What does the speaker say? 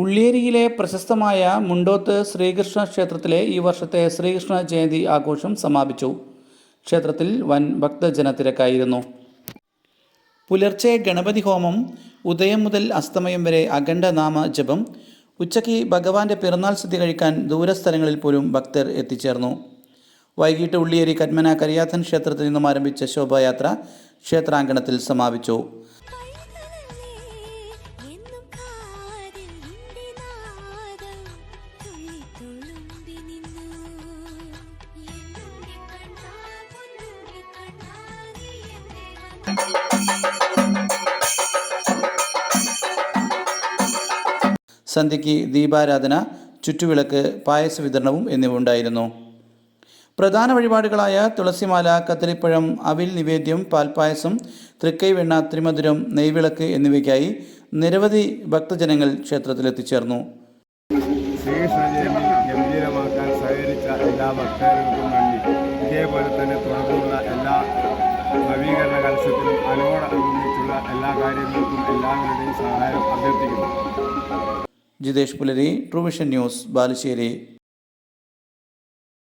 ഉള്ളിയേരിയിലെ പ്രശസ്തമായ മുണ്ടോത്ത് ശ്രീകൃഷ്ണ ക്ഷേത്രത്തിലെ ഈ വർഷത്തെ ശ്രീകൃഷ്ണ ജയന്തി ആഘോഷം സമാപിച്ചു. ക്ഷേത്രത്തിൽ വൻ ഭക്തജനത്തിരക്കായിരുന്നു. പുലർച്ചെ ഗണപതി ഹോമം ഉദയം മുതൽ അസ്തമയം വരെ അഖണ്ഡ നാമ ജപം ഉച്ചയ്ക്ക് ഭഗവാന്റെ പിറന്നാൾ സ്ഥിതി കഴിക്കാൻ ദൂരസ്ഥലങ്ങളിൽ പോലും ഭക്തർ എത്തിച്ചേർന്നു. വൈകിട്ട് ഉള്ളിയേരി കന്മന കരിയാഥൻ ക്ഷേത്രത്തിൽ നിന്നും ആരംഭിച്ച ശോഭായാത്ര ക്ഷേത്രാങ്കണത്തിൽ സമാപിച്ചു. സന്ധ്യയ്ക്ക് ദീപാരാധന ചുറ്റുവിളക്ക് പായസ വിതരണവും എന്നിവ ഉണ്ടായിരുന്നു. പ്രധാന വഴിപാടുകളായ തുളസിമാല കത്തിരിപ്പഴം അവിൽ നിവേദ്യം പാൽപ്പായസം തൃക്കൈവെണ്ണ ത്രിമധുരം നെയ്വിളക്ക് എന്നിവയ്ക്കായി നിരവധി ഭക്തജനങ്ങൾ ജയന്തി ഗംഭീരമാക്കാൻ സഹകരിച്ച എല്ലാ ഭക്തർക്കും നന്ദി. ഇതേപോലെ തന്നെ തുടർന്നുള്ള എല്ലാ നവീകരണ കലശത്തിലും അതിനോടനുബന്ധിച്ചുള്ള എല്ലാ കാര്യങ്ങൾക്കും എല്ലാവരുടെയും സഹായം അഭ്യർത്ഥിക്കുന്നു. ജിതേഷ് പുലരി ട്രൂവിഷൻ ന്യൂസ് ബാലുശ്ശേരി.